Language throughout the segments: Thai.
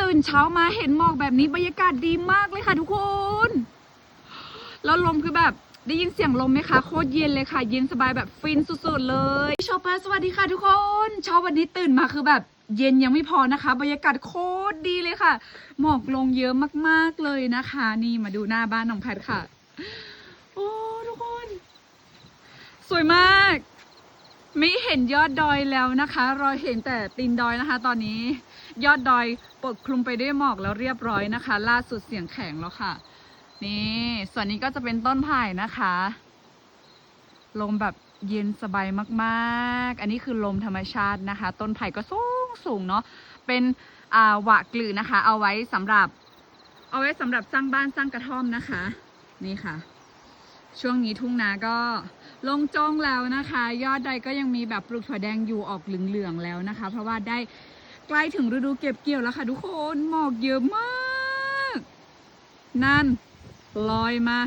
ตื่นเช้ามาเห็นหมอกแบบนี้บรรยากาศดีมากเลยค่ะทุกคน แล้วลมคือแบบได้ยินเสียงลมไหมคะโคตรเย็นเลยค่ะ เย็นสบายแบบฟินสุดๆเลยชอปเปอร์สวัสดีค่ะทุกคนเช้าวันนี้ตื่นมาคือแบบเย็นยังไม่พอนะคะ บรรยากาศโคตรดีเลยค่ะ หมอกลงเยอะมากๆเลยนะคะ นี่มาดูหน้าบ้านน้องแพทค่ะ โอ้ทุกคน สวยมาก ไม่เห็นยอดดอยแล้วนะคะ รอยเห็นแต่ตีนดอยนะคะ ตอนนี้ยอดดอยปกคลุมไปด้วยหมอกแล้วเรียบร้อยนะคะ ล่าสุดเสียงแข็งแล้วค่ะ นี่ ส่วนนี้ก็จะเป็นต้นไผ่นะคะ ลมแบบเย็นสบายมากๆ อันนี้คือลมธรรมชาตินะคะ ต้นไผ่ก็สูงสูงเนาะ เป็นอ่าหวะกลือนะคะ เอาไว้สำหรับ เอาไว้สำหรับสร้างบ้านสร้างกระท่อมนะคะ นี่ค่ะ ช่วงนี้ทุ่งนาก็ ลงจงแล้วนะคะ ยอดใดก็ยังมีแบบปลูกถั่วแดงอยู่ออกเหลืองๆแล้วนะคะ เพราะว่าได้ใกล้ถึงฤดูเก็บเกี่ยวแล้วค่ะ ทุกคนหมอกเยอะมาก นั่นลอยมา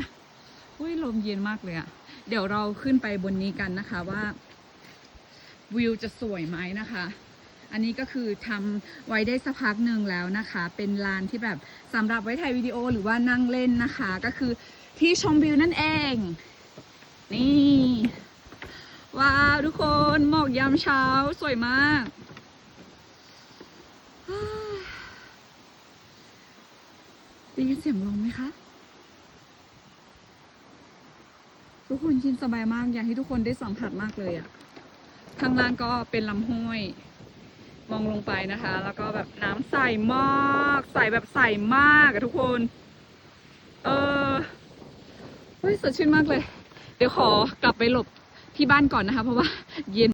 อุ้ยลมเย็นมากเลยอะเดี๋ยวเราขึ้นไปบนนี้กันนะคะว่าวิวจะสวยไหมนะคะ อันนี้ก็คือทำไว้ได้สักพักหนึ่งแล้วนะคะ เป็นลานที่แบบสำหรับไว้ถ่ายวิดีโอหรือว่านั่งเล่นนะคะ ก็คือที่ชมวิวนั่นเอง นี่ ว้าวทุกคนหมอกยามเช้าสวยมาก ได้ยินเสียงลมไหมคะ ทุกคนยินสบายมาก อยากให้ทุกคนได้สัมผัสมากเลยอะข้างล่างก็เป็นลำห้วย มองลงไปนะคะ แล้วก็แบบน้ำใสมากใสแบบใสมากอะทุกคน เออเฮ้ยสดชื่นมากเลย เดี๋ยวขอกลับไปหลบที่บ้านก่อนนะคะ เพราะว่าเย็น